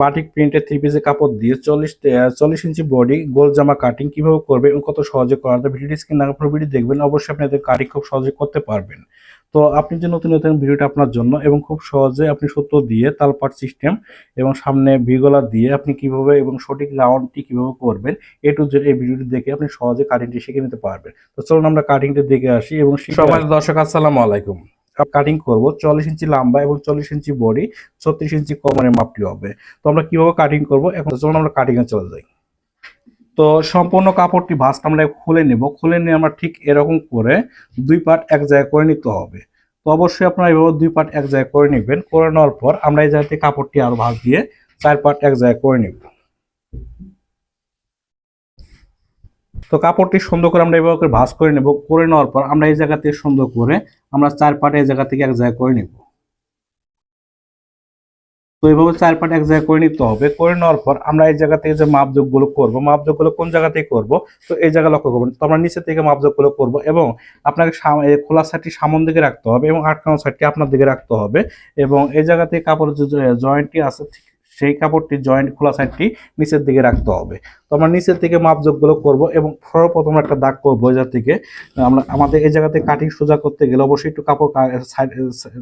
Batik প্রিন্টের three পিসের কাপড় দিয়ে চল্লিশ চল্লিশ ইঞ্চি বডি গোল জামা কাটিং কীভাবে করবে এবং কত সহজে করা যায় ভিডিওটি স্ক্রিন না ভিডিও দেখবেন। অবশ্যই আপনি এদের কাটিং খুব সহজে করতে পারবেন। তো আপনি যে নতুন নতুন ভিডিওটা আপনার জন্য এবং খুব সহজে আপনি সূত্র দিয়ে তালপাট সিস্টেম এবং সামনে ভিগলা দিয়ে আপনি কীভাবে এবং সঠিক রাউন্ডটি কীভাবে করবেন এ টু জেড এই ভিডিওটি দেখে আপনি সহজে কাটিংটি শিখে নিতে পারবেন। তো চলুন আমরা কাটিংটি দেখে আসি এবং সবাই দর্শক আসসালামু আলাইকুম। কাটিং করব। চল্লিশ ইঞ্চি লম্বা এবং চল্লিশ ইঞ্চি বডি, ছত্রিশ ইঞ্চি কমরের মাপটি হবে। তো আমরা কীভাবে কাটিং করব? এখন চলুন আমরা কাটিং এ চলে যাই। তো সম্পূর্ণ কাপড়টি ভাঁজটা আমরা খুলে নেব। খুলে নিয়ে আমরা ঠিক এরকম করে দুই পার্ট এক জায়গায় করে নিতে হবে। তো অবশ্যই আপনারা এভাবে দুই পার্ট এক জায়গায় করে নেবেন। করে নেওয়ার পর আমরা এই জায়গাতে কাপড়টি আরও ভাঁজ দিয়ে চার পার্ট এক জায়গায় করে নেব। তো কাপড়টি সুন্দর করে আমরা এভাবে করে ভাঁজ করে নেব, করে নেওয়ার পর আমরা এই জায়গা থেকে সুন্দর করে আমরা চার পার্ট এই জায়গা থেকে এক জায়গায় করে নেব। তো এইভাবে চার পার্ট এক জায়গায় করে নিতে হবে, করে নেওয়ার পর আমরা এই জায়গা থেকে যে মাপযোগগুলো করব মাপযোগগুলো কোন জায়গা থেকে করব, তো এই জায়গা লক্ষ্য করবেন, তো আমরা নিচে থেকে মাপযোগগুলো করব এবং আপনাকে খোলা সাইডটি সামন দিকে রাখতে হবে এবং আটকানো সাইডটি আপনার দিকে রাখতে হবে এবং এই জায়গা থেকে কাপড়ের যে জয়েন্টটি আছে ঠিক সেই কাপড়টি জয়েন্ট খোলা সাইডটি নিচের দিকে রাখতে হবে। তো আমরা নিচের থেকে মাপযোগগুলো করব এবং সর্বপ্রথম একটা দাগ করব জায়গা থেকে। আমরা আমাদের এই জায়গাতে কাটিং সোজা করতে গেলে অবশ্যই একটু কাপড়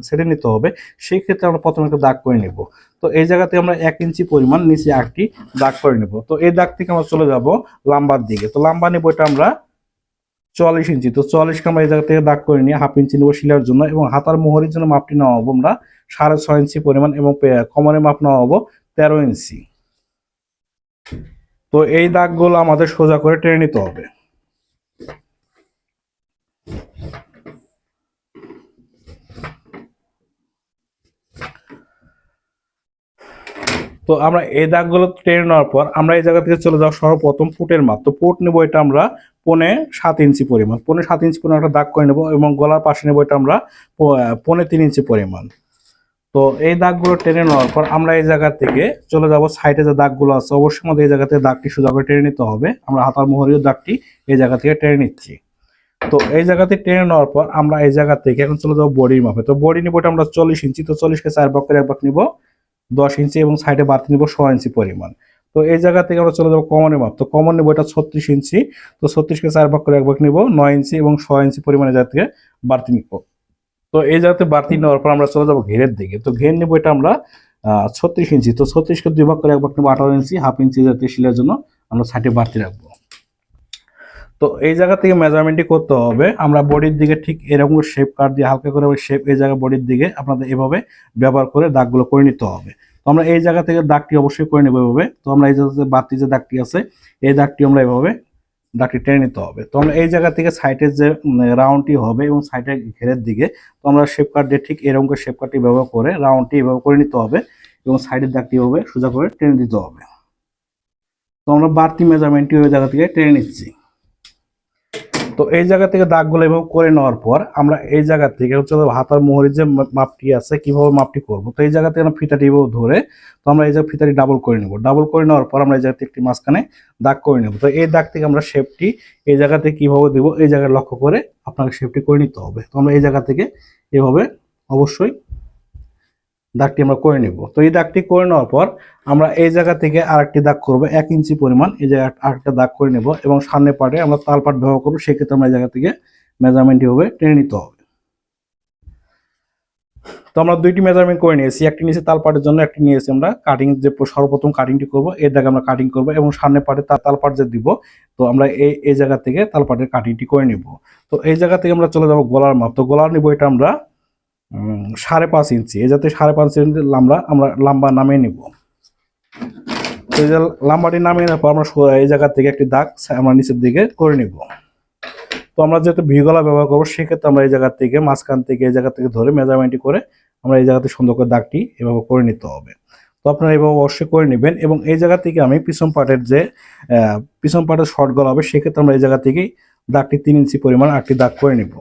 সেটে নিতে হবে। সেই ক্ষেত্রে আমরা প্রথমে একটা দাগ করে নিব। তো এই জায়গাতে আমরা এক ইঞ্চি পরিমাণ নিচে আটটি দাগ করে নেব। তো এই দাগ থেকে আমরা চলে যাব লাম্বার দিকে। তো লাম্বা নেব এটা আমরা চুয়াল্লিশ ইঞ্চি। তো চুয়াল্লিশকে আমরা এই জায়গা থেকে দাগ করে নিয়ে হাফ ইঞ্চি নেব শিলার জন্য এবং হাতার মোহরের জন্য মাপটি নেওয়া হব আমরা সাড়ে ছয় ইঞ্চি পরিমাণ এবং কোমরের মাপ নেওয়া হব তেরো ইঞ্চি। তো এই দাগগুলো আমাদের সোজা করে টেনে নিতে হবে। তো আমরা এই দাগগুলো টেনে নেওয়ার পর আমরা এই জায়গা থেকে চলে যাওয়া সর্বপ্রথম ফুটের মাপ। তো ফুট নেব এটা আমরা পনে সাত ইঞ্চি পরিমাণ। পনে সাত ইঞ্চি পরিমাণ একটা দাগ করে নেব এবং গলার পাশে নেব এটা আমরা পনে তিন ইঞ্চি পরিমাণ। তো এই দাগগুলো টেনে নেওয়ার পর আমরা এই জায়গা থেকে চলে যাব সাইডে যে দাগগুলো আছে, অবশ্যই আমাদের এই জায়গা থেকে দাগটি সোজা করে টেনে নিতে হবে। আমরা হাতার মোহরীয় দাগটি এই জায়গা থেকে টেনে নিচ্ছি। তো এই জায়গাতে টেনে নেওয়ার পর আমরা এই জায়গা থেকে এখন চলে যাব বডির মাপে। তো বডি নিবো এটা আমরা চল্লিশ ইঞ্চি, তো চল্লিশকে চার করে এক ভাগ নিবো, দশ ইঞ্চি এবং সাইডে বাড়তি নিবো ছ ইঞ্চি পরিমাণ। তো এই জায়গা থেকে আমরা চলে যাব কমনের মাপ। তো কমন নেব এটা ছত্রিশ ইঞ্চি, তো ছত্রিশকে চার ভাগ করে এক ভাগ নিবো, নয় ইঞ্চি এবং ছ ইঞ্চি পরিমাণে জায়গা থেকে বাড়তি নিবো। তো এই জায়গাতে বাড়তি নেওয়ার পর আমরা চলে যাব ঘেরের দিকে। তো ঘের নেব এটা আমরা ছত্রিশ ইঞ্চি। তো ছত্রিশকে দুই ভাগ করে এক ভাগ আঠারো ইঞ্চি, হাফ ইঞ্চি জাতীয় শিলার জন্য আমরা সাইডে বাড়তি রাখব। তো এই জায়গা থেকে মেজারমেন্টই করতে হবে। আমরা বডির দিকে ঠিক এরকম শেপ কাট দিয়ে হালকা করে শেপ এই জায়গা বডির দিকে আপনাদের এভাবে ব্যবহার করে দাগগুলো করে নিতে হবে। তো আমরা এই জায়গা থেকে দাগটি অবশ্যই করে নেব এভাবে। তো আমরা এই জায়গাতে বাড়তি যে দাগটি আছে, এই দাগটি আমরা এভাবে দাগটি টেনে নিতে হবে। তো আমরা এই জায়গা থেকে সাইডের যে রাউন্ডটি হবে এবং সাইডের ঘেরের দিকে, তো আমরা শেপ কাট দিয়ে ঠিক এরকম করে শেপ কাটটি ব্যবহার করে রাউন্ডটি ব্যবহার করে নিতে হবে এবং সাইডের দাগটি হবে সোজা করে টেনে দিতে হবে। তো আমরা বাড়তি মেজারমেন্টটি ওই জায়গা থেকে টেনে নিচ্ছি। তো এই জায়গা থেকে দাগগুলো এভাবে করে নেওয়ার পর আমরা এই জায়গা থেকে হচ্ছে হাতার মোহরের যে মাপটি আছে, কীভাবে মাপটি করব? তো এই জায়গা থেকে আমরা ফিতাটি এভাবে ধরে, তো আমরা এই জায়গা ফিতাটি ডাবল করে নেব। ডাবল করে নেওয়ার পর আমরা এই জায়গা থেকে একটি মাঝখানে দাগ করে নেব। তো এই দাগ থেকে আমরা শেপটি এই জায়গাতে কীভাবে দেব? এই জায়গায় লক্ষ্য করে আপনাকে শেপটি করে নিতে হবে। তো আমরা এই জায়গা থেকে এভাবে অবশ্যই দাগটি আমরা করে নেব। তো এই দাগটি করে নেওয়ার পর আমরা এই জায়গা থেকে আরেকটি দাগ করব, এক ইঞ্চি পরিমাণ। এই জায়গায় আরেকটা দাগ করে নেব এবং সামনে পাটে আমরা তাল পাট ব্যবহার করব, সেক্ষেত্রে আমরা এই জায়গা থেকে মেজারমেন্ট হবে টেনে নিতে হবে। তো আমরা দুইটি মেজারমেন্ট করে নিয়েছি, একটি নিয়েছি তাল পাটের জন্য, একটি নিয়েছি আমরা কাটিং যে সর্বপ্রথম কাটিংটি করব এই দাগে আমরা কাটিং করব এবং সামনে পাটে তার তাল পাট যে দিব, তো আমরা এই এই জায়গা থেকে তাল পাটের কাটিংটি করে নিব। তো এই জায়গা থেকে আমরা চলে যাব গলার মাপ। তো গলার নিব এটা আমরা সাড়ে পাঁচ ইঞ্চি। এই যাতে সাড়ে পাঁচ ইঞ্চি লাম্বা আমরা লাম্বা নামিয়ে নিব। তো এই লাম্বাটি নামিয়ে নেওয়ার পর আমরা এই জায়গা থেকে একটি দাগ আমরা নিচের দিকে করে নিব। তো আমরা যেহেতু ভি গলা ব্যবহার করব, সেক্ষেত্রে আমরা এই জায়গা থেকে মাঝখান থেকে এই জায়গা থেকে ধরে মেজারমেন্টটি করে আমরা এই জায়গাতে সুন্দর করে দাগটি এভাবে করে নিতে হবে। তো আপনারা এভাবে অবশ্যই করে নেবেন এবং এই জায়গা থেকে আমি পিছন পাটের যে পিছন পাটের শর্ট গলা হবে, সেক্ষেত্রে আমরা এই জায়গা থেকেই দাগটি তিন ইঞ্চি পরিমাণ আটটি দাগ করে নিব।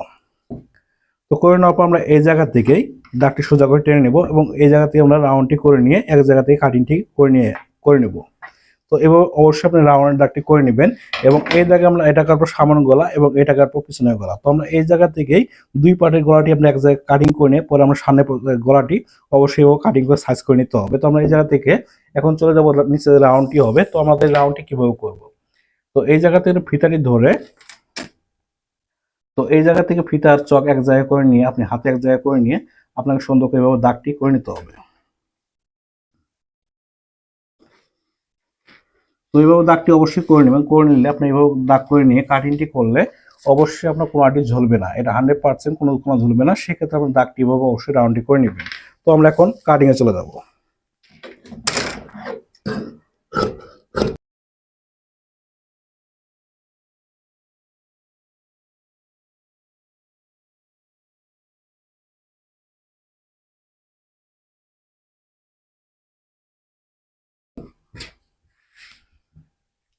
তো করে নেওয়ার পর আমরা এই জায়গা থেকেই দাগটি সোজা করে টেনে নেব এবং এই জায়গা থেকে আমরা রাউন্ডটি করে নিয়ে এক জায়গা থেকে কাটিংটি করে নিয়ে, করে নেব। তো এবার অবশ্যই আপনি রাউন্ডের দাগটি করে নেবেন এবং এই দাগে আমরা, এটা কাটবো সামনের গলা এবং এটা কাটবো পিছনের গলা। তো আমরা এই জায়গা থেকেই দুই পার্টের গলাটি আপনি এক জায়গায় কাটিং করে নিয়ে পরে আমরা সামনে গলাটি অবশ্যই কাটিং করে সাইজ করে নিতে হবে। তো আমরা এই জায়গা থেকে এখন চলে যাব নিচে রাউন্ডটি হবে। তো আমাদের রাউন্ডটি কীভাবে করব? তো এই জায়গা থেকে ফিতাটি ধরে তো এই জায়গা থেকে ফিতার চক এক জায়গায় করে নিয়ে, আপনি হাতে এক জায়গায় করে নিয়ে আপনাকে সুন্দর করে এভাবে দাগটি করে নিতে হবে। তো এইভাবে দাগটি অবশ্যই করে নেবেন। করে নিলে আপনি এইভাবে দাগ করে নিয়ে কাটিংটি করলে অবশ্যই আপনার কোনাটি ঝুলবে না। এটা হান্ড্রেড পার্সেন্ট কোনো কোনো ঝুলবে না। সেক্ষেত্রে আপনার দাগটি এভাবে অবশ্যই রাউন্ডটি করে নেবেন। তো আমরা এখন কাটিংয়ে চলে যাব।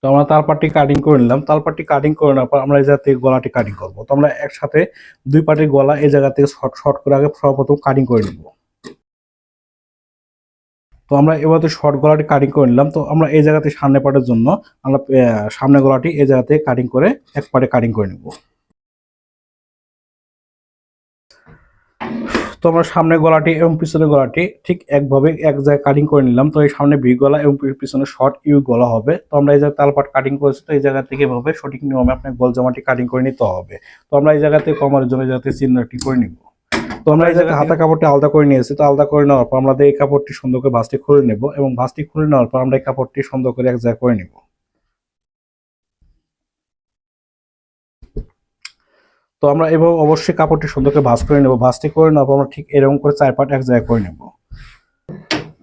তো আমরা তার তালপাটটি কাটিং করে নিলাম। তার তালপাটটি কাটিং করে নেওয়ার পর আমরা এই জায়গা থেকে গলাটি কাটিং করব। তো আমরা একসাথে দুই পাটির গলা এই জায়গা থেকে শর্ট শর্ট করে আগে সর্বপ্রথম কাটিং করে নিব। তো আমরা এবার তো শর্ট গলাটি কাটিং করে নিলাম। তো আমরা এই জায়গাতে সামনে পাটের জন্য আমরা সামনে গলাটি এই জায়গাতে কাটিং করে এক পাটে কাটিং করে নিব। তো আমরা সামনে গলাটি এবং পিছনে গলাটি ঠিক একভাবে এক জায়গায় কাটিং করে নিলাম। তো এই সামনে ভি গলা এবং পিছনে শর্ট ইউ গলা হবে। তো আমরা এই জায়গায় তালপাট কাটিং করেছি। তো এই জায়গা থেকে এভাবে সঠিক নিয়মে আপনার গোল জামাটি কাটিং করে নিতে হবে। তো আমরা এই জায়গাতে কমার জন্য এই জায়গাতে চিহ্নটি করে নিব। তো আমরা এই জায়গায় হাতা কাপড়টি আলাদা করে নিয়েছি। তো আলাদা করে নেওয়ার পর আমাদের এই কাপড়টি সুন্দর করে ভাঁজটি খুলে নেব এবং ভাঁজটি খুলে নেওয়ার পর আমরা এই কাপড়টি সুন্দর করে এক জায়গায় করে নিব। তো আমরা এভাবে অবশ্যই কাপড়টি সুন্দর করে ভাঁজ করে নেব, ভাঁজটি করে পর আমরা ঠিক এরকম করে চার পাট এক জায়গায় করে নেব।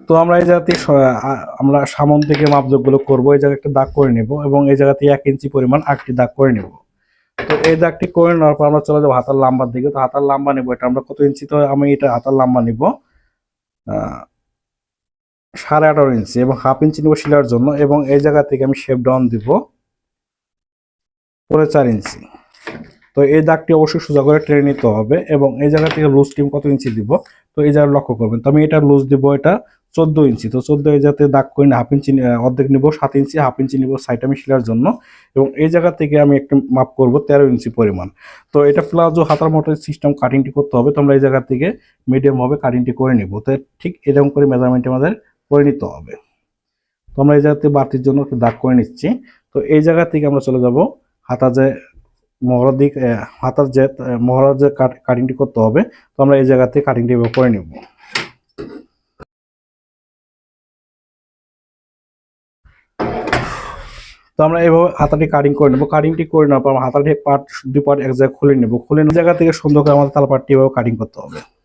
তো আমরা এই জায়গাতে আমরা সামন থেকে মাপযোগগুলো করব, এই জায়গায় একটা দাগ করে নেব এবং এই জায়গাতে এক ইঞ্চি পরিমাণ আটটি দাগ করে নেব। তো এই দাগটি করে নেওয়ার পর আমরা চলে যাব হাতার লাম্বার দিকে, তো হাতার লাম্বা নেব, এটা আমরা কত ইঞ্চি, তো আমি এটা হাতার লাম্বা নিব সাড়ে আঠারো ইঞ্চি এবং হাফ ইঞ্চি নেব শিলার জন্য এবং এই জায়গা থেকে আমি শেপ ডাউন দিব, পরে চার ইঞ্চি। তো এই দাগটি অবশ্যই সোজা করে টেনে নিতে হবে এবং এই জায়গা থেকে লুজ টিম কত ইঞ্চি দিব? তো এই জায়গা লক্ষ্য করবেন। তো আমি এটা লুজ দিব এটা চোদ্দ ইঞ্চি। তো চোদ্দ এই জায়গাতে দাগ করে হাফ ইঞ্চি অর্ধেক নিব, সাত ইঞ্চি, হাফ ইঞ্চি নিব সাইড আমি শিলার জন্য। এবং এই জায়গা থেকে আমি একটু মাপ করব, তেরো ইঞ্চি পরিমাণ। তো এটা প্লাজো হাতার মতো সিস্টেম কাটিংটি করতে হবে। তো আমরা এই জায়গা থেকে মিডিয়ামভাবে কাটিংটি করে নিব। তো ঠিক এরকম করে মেজারমেন্ট আমাদের করে নিতে হবে। তো আমরা এই জায়গাতে বাড়তির জন্য একটু দাগ করে নিচ্ছি। তো এই জায়গা থেকে আমরা চলে যাব হাতা যে মহড়ার দিক হাতার যে মহড়ার যে কাট- কাটিংটি করতে হবে, তো আমরা এই জায়গা থেকে কাটিংটি করে নিব। তো আমরা এইভাবে হাতাটি কাটিং করে নেব। কাটিংটি করে নেওয়ার পর হাতাটি পার্ট দুই পার্ট এক জায়গায় খুলে নেব। খুলে জায়গা থেকে সুন্দর করে আমাদের তালপাটটি এভাবে কাটিং করতে হবে।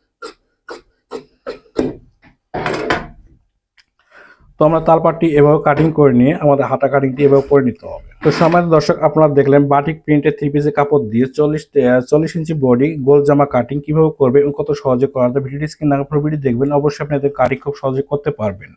তো আমরা তাল পাটটি এভাবে কাটিং করে নিয়ে আমাদের হাতা কাটিংটি এভাবে করে নিতে হবে। তো সময় দর্শক আপনারা দেখলেন বাটিক প্রিন্টের থ্রি পিসের কাপড় দিয়ে চল্লিশ চল্লিশ ইঞ্চি বডি গোল জামা কাটিং কীভাবে করবে এবং কত সহজে করা যায়, ভিডিওটি স্ক্রিন না ভিডিও দেখবেন, অবশ্যই আপনি এদের কাটিং খুব সহজে করতে পারবেন।